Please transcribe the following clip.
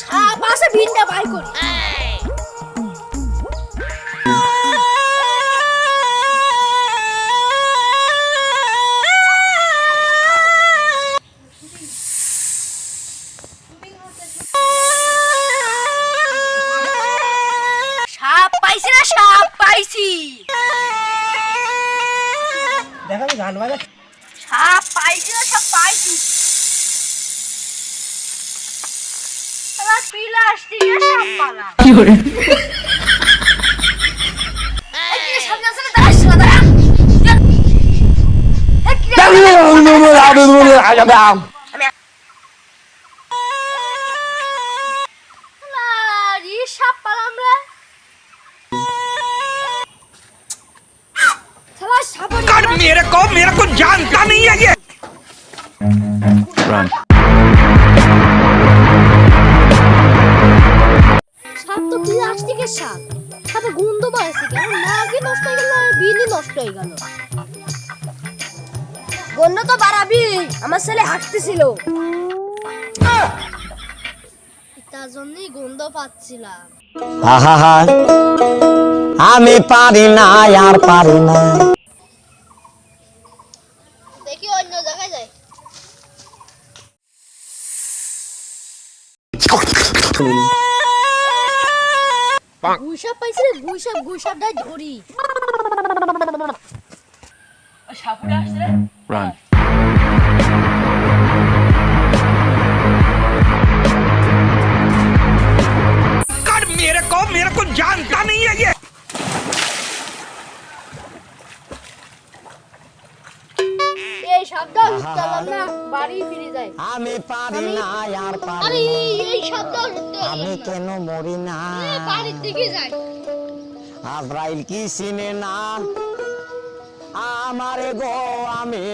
সাপ আছে বিনটা বাই করি। পাইছি না সাপ পাইছি দেখা আমি গান বাজা সাপ পাইছি না সাপ পাইছি প্লাস্টিকের সাপ পালা এই কি রে, সামনে আসলে দাঁড়াস না, দাঁড়া। मेरे को मेरे को जानता नहीं है ये সাপ তো প্লাস্টিকের সাপ সাপে গন্ধ পাইছে কেন নাকি নষ্ট হয়ে গেল আর বিলি নষ্ট হয়ে গেল গন্ধ তো বাড়াবি আমার ছেলে হাঁটতেছিল তার জন্যই গন্ধ পাচ্ছিলাম আহা আমি পারি না আর পারি না দেখি অন্য জায়গায় যাই। গুইসাপ পাইছি রে গুইসাপ ধরি. कर এই শব্দ না বাড়ি ফিরে যাই। আমি পারি না আর পারি আরে এই শব্দ আমি কেন মরি না? বাড়ির দিকে যাই। আজরাইল কি চিনে না? আমারে গো আমি